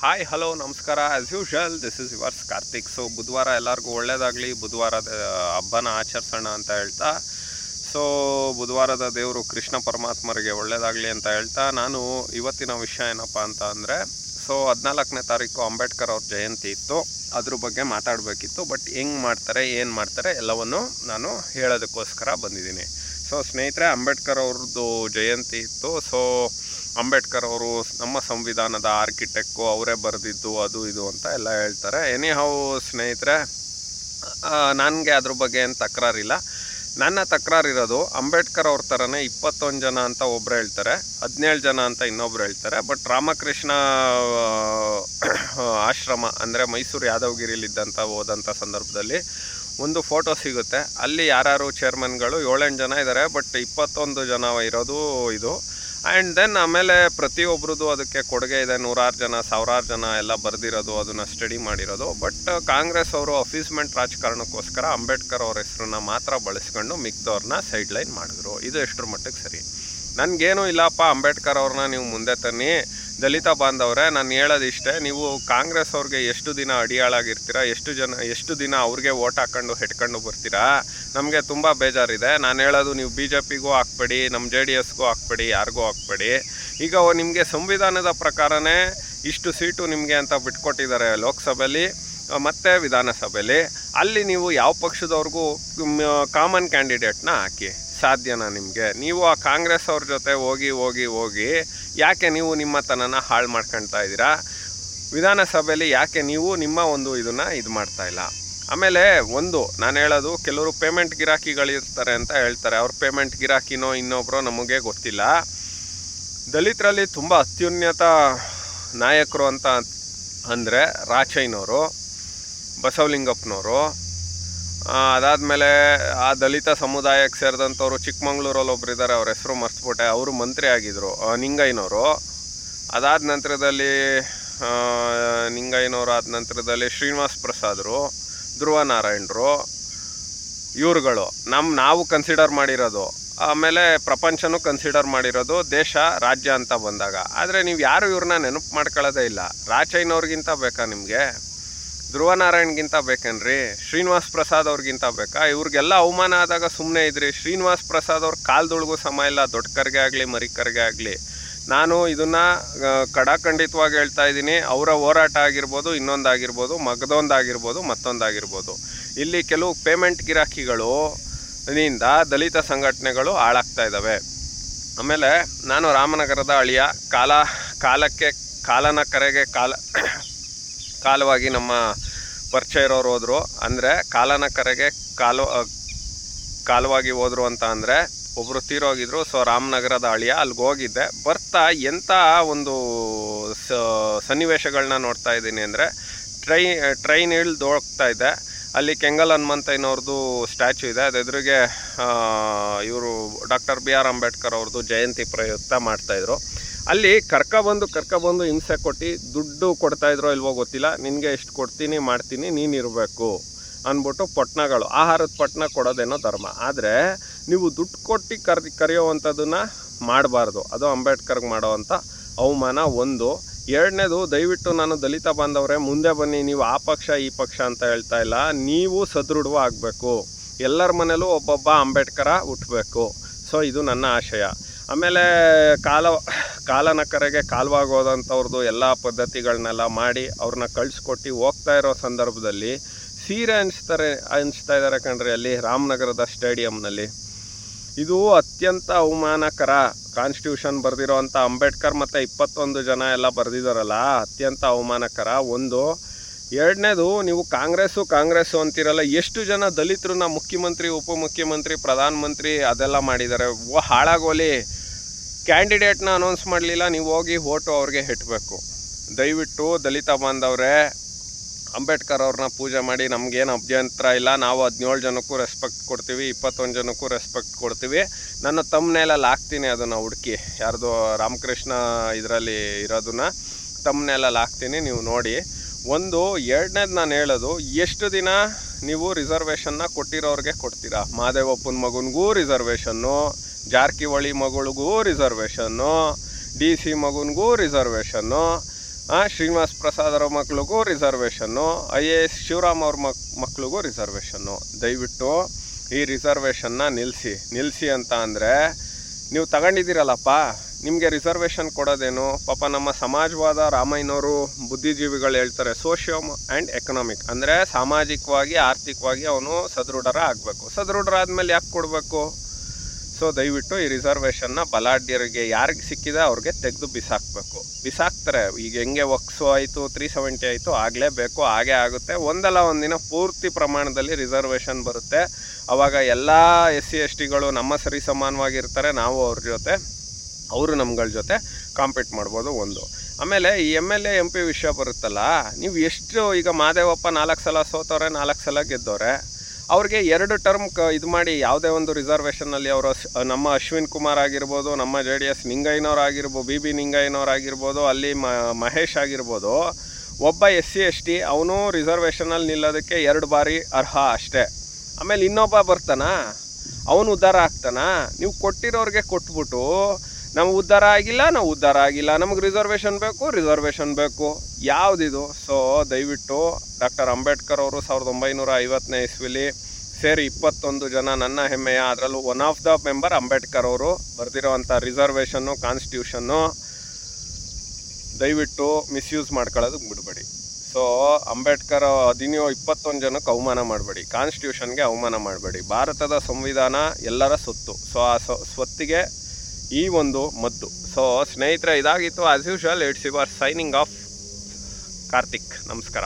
Hi hello ನಮಸ್ಕಾರ. As usual this is yours Karthik so ಬುಧವಾರ ಎಲ್ಲರಿಗೂ ಒಳ್ಳೇದಾಗಲಿ. ಬುಧವಾರದ ಹಬ್ಬನ ಆಚರಿಸೋಣ ಅಂತ ಹೇಳ್ತಾ. ಸೊ ಬುಧವಾರದ ದೇವರು ಕೃಷ್ಣ ಪರಮಾತ್ಮರಿಗೆ ಒಳ್ಳೇದಾಗಲಿ ಅಂತ ಹೇಳ್ತಾ. ನಾನು ಇವತ್ತಿನ ವಿಷಯ ಏನಪ್ಪ ಅಂತ ಅಂದರೆ ಸೊ ಹದಿನಾಲ್ಕನೇ ತಾರೀಕು ಅಂಬೇಡ್ಕರ್ ಅವ್ರ ಜಯಂತಿ ಇತ್ತು. ಅದ್ರ ಬಗ್ಗೆ ಮಾತಾಡಬೇಕಿತ್ತು. ಬಟ್ ಹೆಂಗೆ ಮಾಡ್ತಾರೆ, ಏನು ಮಾಡ್ತಾರೆ, ಎಲ್ಲವನ್ನು ನಾನು ಹೇಳೋದಕ್ಕೋಸ್ಕರ ಬಂದಿದ್ದೀನಿ. ಸೊ ಸ್ನೇಹಿತರೆ, ಅಂಬೇಡ್ಕರ್ ಅವ್ರದ್ದು ಜಯಂತಿ ಇತ್ತು. ಸೊ ಅಂಬೇಡ್ಕರ್ ಅವರು ನಮ್ಮ ಸಂವಿಧಾನದ ಆರ್ಕಿಟೆಕ್ಟು ಅವರೇ ಬರೆದಿದ್ದು ಅದು ಇದು ಅಂತ ಎಲ್ಲ ಹೇಳ್ತಾರೆ. ಎನಿ ಹೌ ಸ್ನೇಹಿತರೆ ನನಗೆ ಅದ್ರ ಬಗ್ಗೆ ಏನು ತಕರಾರಿಲ್ಲ. ನನ್ನ ತಕರಾರಿರೋದು ಅಂಬೇಡ್ಕರ್ ಅವ್ರ ಥರನೇ ಇಪ್ಪತ್ತೊಂದು ಜನ ಅಂತ ಒಬ್ರು ಹೇಳ್ತಾರೆ, ಹದಿನೇಳು ಜನ ಅಂತ ಇನ್ನೊಬ್ರು ಹೇಳ್ತಾರೆ ಬಟ್ ರಾಮಕೃಷ್ಣ ಆಶ್ರಮ ಅಂದರೆ ಮೈಸೂರು ಯಾದವಗಿರಿಲಿದ್ದಂಥ ಹೋದಂಥ ಸಂದರ್ಭದಲ್ಲಿ ಒಂದು ಫೋಟೋ ಸಿಗುತ್ತೆ. ಅಲ್ಲಿ ಯಾರ್ಯಾರು ಚೇರ್ಮನ್ಗಳು ಏಳೆಂಟು ಜನ ಇದ್ದಾರೆ ಬಟ್ ಇಪ್ಪತ್ತೊಂದು ಜನ ಇರೋದು ಇದು. ಆ್ಯಂಡ್ ದೆನ್ ಆಮೇಲೆ ಪ್ರತಿಯೊಬ್ರದ್ದು ಅದಕ್ಕೆ ಕೊಡುಗೆ ಇದೆ. ನೂರಾರು ಜನ, ಸಾವಿರಾರು ಜನ ಎಲ್ಲ ಬರೆದಿರೋದು, ಅದನ್ನು ಸ್ಟಡಿ ಮಾಡಿರೋದು. ಬಟ್ ಕಾಂಗ್ರೆಸ್ ಅವರು ಅಫೀಸ್ಮೆಂಟ್ ರಾಜಕಾರಣಕ್ಕೋಸ್ಕರ ಅಂಬೇಡ್ಕರ್ ಅವ್ರ ಹೆಸರನ್ನ ಮಾತ್ರ ಬಳಸ್ಕೊಂಡು ಮಿಕ್ದವ್ರನ್ನ ಸೈಡ್ಲೈನ್ ಮಾಡಿದ್ರು. ಇದು ಎಷ್ಟರ ಮಟ್ಟಿಗೆ ಸರಿ? ನನಗೇನು ಇಲ್ಲಪ್ಪ, ಅಂಬೇಡ್ಕರ್ ಅವ್ರನ್ನ ನೀವು ಮುಂದೆ ತನ್ನಿ. ದಲಿತ ಬಾಂಧವ್ರೆ, ನಾನು ಹೇಳೋದಿಷ್ಟೇ, ನೀವು ಕಾಂಗ್ರೆಸ್ ಅವ್ರಿಗೆ ಎಷ್ಟು ದಿನ ಅಡಿಯಾಳಾಗಿರ್ತೀರಾ, ಎಷ್ಟು ಜನ, ಎಷ್ಟು ದಿನ ಅವ್ರಿಗೆ ಓಟ್ ಹಾಕ್ಕೊಂಡು ಹೆಟ್ಕೊಂಡು ಬರ್ತೀರಾ, ನಮಗೆ ತುಂಬ ಬೇಜಾರಿದೆ. ನಾನು ಹೇಳೋದು ನೀವು ಬಿ ಜೆ ಪಿಗೂ ಹಾಕ್ಬೇಡಿ ನಮ್ಮ ಜೆ ಡಿ ಎಸ್ಗೂ ಹಾಕ್ಬೇಡಿ, ಯಾರಿಗೂ ಹಾಕ್ಬೇಡಿ. ಈಗ ನಿಮಗೆ ಸಂವಿಧಾನದ ಪ್ರಕಾರನೇ ಇಷ್ಟು ಸೀಟು ನಿಮಗೆ ಅಂತ ಬಿಟ್ಕೊಟ್ಟಿದ್ದಾರೆ ಲೋಕಸಭೆಯಲ್ಲಿ ಮತ್ತು ವಿಧಾನಸಭೆಯಲ್ಲಿ ಅಲ್ಲಿ ನೀವು ಯಾವ ಪಕ್ಷದವ್ರಿಗೂ ಕಾಮನ್ ಕ್ಯಾಂಡಿಡೇಟ್ನ ಹಾಕಿ. ಸಾಧ್ಯನಾ ನಿಮಗೆ? ನೀವು ಆ ಕಾಂಗ್ರೆಸ್ ಅವ್ರ ಜೊತೆ ಹೋಗಿ ಹೋಗಿ ಹೋಗಿ ಯಾಕೆ ನೀವು ನಿಮ್ಮ ತನನ ಹಾಳು ಮಾಡ್ಕೊಳ್ತಾ ಇದ್ದೀರಾ? ವಿಧಾನಸಭೆಯಲ್ಲಿ ಯಾಕೆ ನೀವು ನಿಮ್ಮ ಒಂದು ಇದನ್ನು ಇದು ಮಾಡ್ತಾ ಇಲ್ಲ? ಆಮೇಲೆ ಒಂದು, ನಾನು ಹೇಳೋದು ಕೆಲವರು ಪೇಮೆಂಟ್ ಗಿರಾಕಿಗಳಿರ್ತಾರೆ ಅಂತ ಹೇಳ್ತಾರೆ. ಅವ್ರ ಪೇಮೆಂಟ್ ಗಿರಾಕಿನೋ ಇನ್ನೊಬ್ಬರೋ ನಮಗೆ ಗೊತ್ತಿಲ್ಲ. ದಲಿತರಲ್ಲಿ ತುಂಬ ಅತ್ಯುನ್ನತ ನಾಯಕರು ಅಂತ ಅಂದರೆ ರಾಚಯ್ಯನವರು ಬಸವಲಿಂಗಪ್ಪನವರು ಅದಾದಮೇಲೆ ಆ ದಲಿತ ಸಮುದಾಯಕ್ಕೆ ಸೇರಿದಂಥವ್ರು ಚಿಕ್ಕಮಂಗ್ಳೂರಲ್ಲಿ ಒಬ್ರು ಇದ್ದಾರೆ, ಅವ್ರ ಹೆಸರು ಮರ್ತ್ಬಿಟ್ಟೆ, ಅವರು ಮಂತ್ರಿ ಆಗಿದ್ದರು ನಿಂಗಯ್ಯನವರು. ಅದಾದ ನಂತರದಲ್ಲಿ ನಿಂಗಯ್ಯನವರು ಆದ ನಂತರದಲ್ಲಿ ಶ್ರೀನಿವಾಸ್ ಪ್ರಸಾದರು, ಧ್ರುವ ನಾರಾಯಣರು, ಇವ್ರುಗಳು. ನಮ್ಮ ನಾವು ಕನ್ಸಿಡರ್ ಮಾಡಿರೋದು. ಆಮೇಲೆ ಪ್ರಪಂಚನೂ ಕನ್ಸಿಡರ್ ಮಾಡಿರೋದು ದೇಶ, ರಾಜ್ಯ ಅಂತ ಬಂದಾಗ. ಆದರೆ ನೀವು ಯಾರು ಇವ್ರನ್ನ ನೆನಪು ಮಾಡ್ಕೊಳ್ಳೋದೇ ಇಲ್ಲ. ರಾಜಯ್ಯನವ್ರಿಗಿಂತ ಬೇಕಾ ನಿಮಗೆ? ಧ್ರುವ ನಾರಾಯಣ್ಗಿಂತ ಬೇಕೇನ್ರಿ? ಶ್ರೀನಿವಾಸ್ ಪ್ರಸಾದ್ ಅವ್ರಿಗಿಂತ ಬೇಕಾ? ಇವ್ರಿಗೆಲ್ಲ ಅವಮಾನ ಆದಾಗ ಸುಮ್ಮನೆ ಇದ್ರಿ. ಶ್ರೀನಿವಾಸ್ ಪ್ರಸಾದ್ ಅವ್ರ ಕಾಲ್ದೊಳಗೂ ಸಮ ಇಲ್ಲ. ದೊಡ್ಡ ಕರ್ಗೆ ಆಗಲಿ, ಮರಿಕರ್ಗೆ ಆಗಲಿ. ನಾನು ಇದನ್ನು ಕಡಾಖಂಡಿತವಾಗಿ ಹೇಳ್ತಾ ಇದ್ದೀನಿ. ಅವರ ಹೋರಾಟ ಆಗಿರ್ಬೋದು, ಇನ್ನೊಂದಾಗಿರ್ಬೋದು, ಮಗದೊಂದಾಗಿರ್ಬೋದು, ಮತ್ತೊಂದಾಗಿರ್ಬೋದು. ಇಲ್ಲಿ ಕೆಲವು ಪೇಮೆಂಟ್ ಗಿರಾಕಿಗಳು ನಿಂದ ದಲಿತ ಸಂಘಟನೆಗಳು ಹಾಳಾಗ್ತಾ ಇದ್ದಾವೆ ಆಮೇಲೆ ನಾನು ರಾಮನಗರದ ಅಳಿಯ. ಕಾಲ, ಕಾಲಕ್ಕೆ, ಕಾಲನ ಕರೆಗೆ ಕಾಲ ಕಾಲವಾಗಿ ನಮ್ಮ ಪರಿಚಯ ಇರೋರು ಹೋದರು. ಅಂದರೆ ಕಾಲನ ಕರೆಗೆ ಕಾಲು ಕಾಲವಾಗಿ ಹೋದರು ಅಂತ ಅಂದರೆ ಒಬ್ಬರು ತೀರೋಗಿದ್ರು. ಸೊ ರಾಮನಗರದ ಅಳಿಯ ಅಲ್ಲಿಗೆ ಹೋಗಿದ್ದೆ. ಬರ್ತಾ ಎಂಥ ಒಂದು ಸನ್ನಿವೇಶಗಳನ್ನ ನೋಡ್ತಾ ಇದ್ದೀನಿ ಅಂದರೆ ಟ್ರೈ, ಟ್ರೈನ್ ಇಳ್ದು ಹೋಗ್ತಾ ಇದ್ದೆ. ಅಲ್ಲಿ ಕೆಂಗಲ್ ಹನುಮಂತಯ್ಯನವ್ರದ್ದು ಸ್ಟ್ಯಾಚು ಇದೆ. ಅದೆದುರಿಗೆ ಇವರು ಡಾಕ್ಟರ್ ಬಿ ಆರ್ ಅಂಬೇಡ್ಕರ್ ಅವ್ರದ್ದು ಜಯಂತಿ ಪ್ರಯುಕ್ತ ಮಾಡ್ತಾಯಿದ್ರು ಅಲ್ಲಿ ಕರ್ಕೊಬಂದು ಕರ್ಕೊಬಂದು ಹಿಂಸೆ ಕೊಟ್ಟು ದುಡ್ಡು ಕೊಡ್ತಾ ಇದ್ರೋ ಇಲ್ವೋ ಗೊತ್ತಿಲ್ಲ. ನಿನಗೆ ಎಷ್ಟು ಕೊಡ್ತೀನಿ, ಮಾಡ್ತೀನಿ, ನೀನು ಇರಬೇಕು ಅಂದ್ಬಿಟ್ಟು ಪಟ್ನಗಳು ಆಹಾರದ ಪಟ್ನ ಕೊಡೋದೇನೋ ಧರ್ಮ. ಆದರೆ ನೀವು ದುಡ್ಡು ಕೊಟ್ಟು ಕರ್ ಕರೆಯುವಂಥದ್ದನ್ನು ಮಾಡಬಾರ್ದು. ಅದು ಅಂಬೇಡ್ಕರ್ಗೆ ಮಾಡೋವಂಥ ಅವಮಾನ ಒಂದು. ಎರಡನೇದು, ದಯವಿಟ್ಟು ನಾನು ದಲಿತ ಬಾಂಧವರೇ, ಮುಂದೆ ಬನ್ನಿ, ನೀವು ಆ ಪಕ್ಷ, ಈ ಪಕ್ಷ ಅಂತ ಹೇಳ್ತಾ ಇಲ್ಲ. ನೀವು ಸದೃಢವೂ ಆಗಬೇಕು. ಎಲ್ಲರ ಮನೇಲೂ ಒಬ್ಬೊಬ್ಬ ಅಂಬೇಡ್ಕರ ಹುಟ್ಟಬೇಕು ಸೊ, ಇದು ನನ್ನ ಆಶಯ. ಆಮೇಲೆ ಕಾಲ ಕಾಲನ ಕರೆಗೆ ಕಾಲ್ವಾಗಿ ಹೋದಂಥವ್ರದ್ದು ಎಲ್ಲ ಪದ್ಧತಿಗಳನ್ನೆಲ್ಲ ಮಾಡಿ ಅವ್ರನ್ನ ಕಳಿಸ್ಕೊಟ್ಟು ಹೋಗ್ತಾ ಇರೋ ಸಂದರ್ಭದಲ್ಲಿ ಸೀರೆ ಅನಿಸ್ತಾರೆ, ಅನಿಸ್ತಾ ಇದ್ದಾರೆ ಕಣ್ರಿ ಅಲ್ಲಿ ರಾಮನಗರದ ಸ್ಟೇಡಿಯಂನಲ್ಲಿ. ಇದು ಅತ್ಯಂತ ಅವಮಾನಕರ ಕಾನ್ಸ್ಟಿಟ್ಯೂಷನ್ ಬರೆದಿರೋ ಅಂಥ ಅಂಬೇಡ್ಕರ್ ಮತ್ತು ಇಪ್ಪತ್ತೊಂದು ಜನ ಎಲ್ಲ ಬರೆದಿದ್ದಾರಲ್ಲ ಅತ್ಯಂತ ಅವಮಾನಕರ. ಒಂದು, ಎರಡನೇದು ನೀವು ಕಾಂಗ್ರೆಸ್ಸು ಕಾಂಗ್ರೆಸ್ಸು ಅಂತಿರಲ್ಲ, ಎಷ್ಟು ಜನ ದಲಿತರನ್ನ ಮುಖ್ಯಮಂತ್ರಿ, ಉಪಮುಖ್ಯಮಂತ್ರಿ, ಪ್ರಧಾನಮಂತ್ರಿ ಅದೆಲ್ಲ ಮಾಡಿದ್ದಾರೆ ಹಾಳಾಗೋಲಿ. ಕ್ಯಾಂಡಿಡೇಟ್ನ ಅನೌನ್ಸ್ ಮಾಡಲಿಲ್ಲ, ನೀವು ಹೋಗಿ ಓಟು ಅವ್ರಿಗೆ ಹೆಟ್ಟಬೇಕು ದಯವಿಟ್ಟು ದಲಿತ ಬಾಂಧವರೇ, ಅಂಬೇಡ್ಕರ್ ಅವ್ರನ್ನ ಪೂಜೆ ಮಾಡಿ, ನಮಗೇನು ಅಭ್ಯಂತರ ಇಲ್ಲ, ನಾವು ಹದಿನೇಳು ಜನಕ್ಕೂ ರೆಸ್ಪೆಕ್ಟ್ ಕೊಡ್ತೀವಿ, ಇಪ್ಪತ್ತೊಂದು ಜನಕ್ಕೂ ರೆಸ್ಪೆಕ್ಟ್ ಕೊಡ್ತೀವಿ. ನನ್ನ ತಮ್ಮನೇಲಲ್ಲಿ ಹಾಕ್ತೀನಿ ಅದನ್ನು ಹುಡುಕಿ, ಯಾರ್ದು ರಾಮಕೃಷ್ಣ ಇದರಲ್ಲಿ ಇರೋದನ್ನ ತಮ್ಮನೇಲಲ್ಲಿ ಹಾಕ್ತೀನಿ, ನೀವು ನೋಡಿ. ಒಂದು, ಎರಡನೇದು ನಾನು ಹೇಳೋದು, ಎಷ್ಟು ದಿನ ನೀವು ರಿಸರ್ವೇಷನ್ನ ಕೊಟ್ಟಿರೋರಿಗೆ ಕೊಡ್ತೀರಾ? ಮಾದೇವಪ್ಪನ ಮಗನಿಗೂ ರಿಸರ್ವೇಷನ್ನು ಜಾರಕಿಹೊಳಿ ಮಗಳಿಗೂ ರಿಸರ್ವೇಷನ್ನು ಡಿ ಸಿ ಮಗನಿಗೂ ರಿಸರ್ವೇಷನ್ನು ಶ್ರೀನಿವಾಸ್ ಪ್ರಸಾದ್ ಅವ್ರ ಮಕ್ಳಿಗೂ reservation I A S Shivaram ಅವ್ರ ಮಕ್, ಮಕ್ಳಿಗೂ ರಿಸರ್ವೇಷನ್ನು ದಯವಿಟ್ಟು ಈ ರಿಸರ್ವೇಷನ್ನ ನಿಲ್ಲಿಸಿ ನಿಲ್ಲಿಸಿ ಅಂತ ಅಂದರೆ ನೀವು ತಗೊಂಡಿದ್ದೀರಲ್ಲಪ್ಪ. ನಿಮಗೆ ರಿಸರ್ವೇಷನ್ ಕೊಡೋದೇನು? ಪಾಪ ನಮ್ಮ ಸಮಾಜವಾದ ರಾಮಯ್ಯನವರು ಬುದ್ಧಿಜೀವಿಗಳು ಹೇಳ್ತಾರೆ ಸೋಷಿಯೋ ಆ್ಯಂಡ್ ಎಕನಾಮಿಕ್ ಅಂದರೆ ಸಾಮಾಜಿಕವಾಗಿ, ಆರ್ಥಿಕವಾಗಿ ಅವನು ಸದೃಢರ ಆಗಬೇಕು ಸದೃಢರಾದ್ಮೇಲೆ ಯಾಕೆ ಕೊಡಬೇಕು? ಸೊ ದಯವಿಟ್ಟು ಈ ರಿಸರ್ವೇಷನ್ನ ಬಲಾಢ್ಯರಿಗೆ ಯಾರಿಗೆ ಸಿಕ್ಕಿದೆ ಅವ್ರಿಗೆ ತೆಗೆದು ಬಿಸಾಕಬೇಕು. ಬಿಸಾಕ್ತಾರೆ, ಈಗ ಹೆಂಗೆ ವಕ್ಸು ಆಯಿತು ತ್ರೀ ಸೆವೆಂಟಿ ಆಯಿತು, ಆಗಲೇಬೇಕು ಹಾಗೇ ಆಗುತ್ತೆ. ಒಂದಲ್ಲ ಒಂದಿನ ಪೂರ್ತಿ ಪ್ರಮಾಣದಲ್ಲಿ ರಿಸರ್ವೇಷನ್ ಬರುತ್ತೆ. ಆವಾಗ ಎಲ್ಲ ಎಸ್ ಸಿ, ಎಸ್ ಟಿಗಳು ನಮ್ಮ ಸರಿ ಸಮಾನವಾಗಿರ್ತಾರೆ, ನಾವು ಅವ್ರ ಜೊತೆ, ಅವರು ನಮ್ಗಳ ಜೊತೆ ಕಾಂಪೀಟ್ ಮಾಡ್ಬೋದು ಒಂದು. ಆಮೇಲೆ ಈ M L A M P ವಿಷಯ ಬರುತ್ತಲ್ಲ, ನೀವು ಎಷ್ಟು ಈಗ ಮಾದೇವಪ್ಪ ನಾಲ್ಕು ಸಲ ಸೋತವ್ರೆ, ನಾಲ್ಕು ಸಲ ಗೆದ್ದವ್ರೆ ಅವ್ರಿಗೆ ಎರಡು ಟರ್ಮ್ ಕ ಇದು ಮಾಡಿ ಯಾವುದೇ ಒಂದು ರಿಸರ್ವೇಷನ್ನಲ್ಲಿ ಅವರು ನಮ್ಮ ಅಶ್ವಿನ್ ಕುಮಾರ್ ಆಗಿರ್ಬೋದು, ನಮ್ಮ ಜೆ ಡಿ ಎಸ್ ನಿಂಗಯ್ಯನವ್ರು ಬಿ ಬಿ ನಿಂಗಯ್ಯನವ್ರು ಅಲ್ಲಿ ಮ, ಮಹೇಶ್ ಆಗಿರ್ಬೋದು, ಒಬ್ಬ ಎಸ್ ಸಿ, ಎಸ್ ಟಿ ಅವನು ರಿಸರ್ವೇಷನಲ್ಲಿ ನಿಲ್ಲೋದಕ್ಕೆ ಎರಡು ಬಾರಿ ಅರ್ಹ ಅಷ್ಟೇ. ಆಮೇಲೆ ಇನ್ನೊಬ್ಬ ಬರ್ತಾನ? ಅವನು ಉದ್ಧಾರ ಆಗ್ತಾನ? ನೀವು ಕೊಟ್ಟಿರೋರಿಗೆ ಕೊಟ್ಬಿಟ್ಟು ನಾವು ಉದ್ಧಾರ ಆಗಿಲ್ಲ, ನಾವು ಉದ್ಧಾರ ಆಗಿಲ್ಲ. ನಮಗೆ ರಿಸರ್ವೇಷನ್ ಬೇಕು ರಿಸರ್ವೇಷನ್ ಬೇಕು. ಯಾವುದಿದು? ಸೊ ದಯವಿಟ್ಟು ಡಾಕ್ಟರ್ ಅಂಬೇಡ್ಕರ್ ಅವರು ಸಾವಿರದ ಒಂಬೈನೂರ ಐವತ್ತನೇ ಇಸ್ವಿಲಿ ಸೇರಿ ಇಪ್ಪತ್ತೊಂದು ಜನ ನನ್ನ ಹೆಮ್ಮೆಯ, ಅದರಲ್ಲೂ one of the member Ambedkar ಅವರು ಬರೆದಿರೋವಂಥ ರಿಸರ್ವೇಷನ್ನು ಕಾನ್ಸ್ಟಿಟ್ಯೂಷನ್ನು ದಯವಿಟ್ಟು ಮಿಸ್ಯೂಸ್ ಮಾಡ್ಕೊಳ್ಳೋದಕ್ಕೆ ಬಿಡಬೇಡಿ. ಸೊ ಅಂಬೇಡ್ಕರ್ ಹದಿನೇಳು ಇಪ್ಪತ್ತೊಂದು ಜನಕ್ಕೆ ಅವಮಾನ ಮಾಡಬೇಡಿ. ಕಾನ್ಸ್ಟಿಟ್ಯೂಷನ್ಗೆ ಅವಮಾನ ಮಾಡಬೇಡಿ. ಭಾರತದ ಸಂವಿಧಾನ ಎಲ್ಲರ ಸೊತ್ತು. ಸೊ ಆ ಸ್ವತ್ತಿಗೆ ಈ ಒಂದು ಮದ್ದು. ಸೊ ಸ್ನೇಹಿತರೆ ಇದಾಗಿತ್ತು as usual it's your signing off Karthik ನಮಸ್ಕಾರ.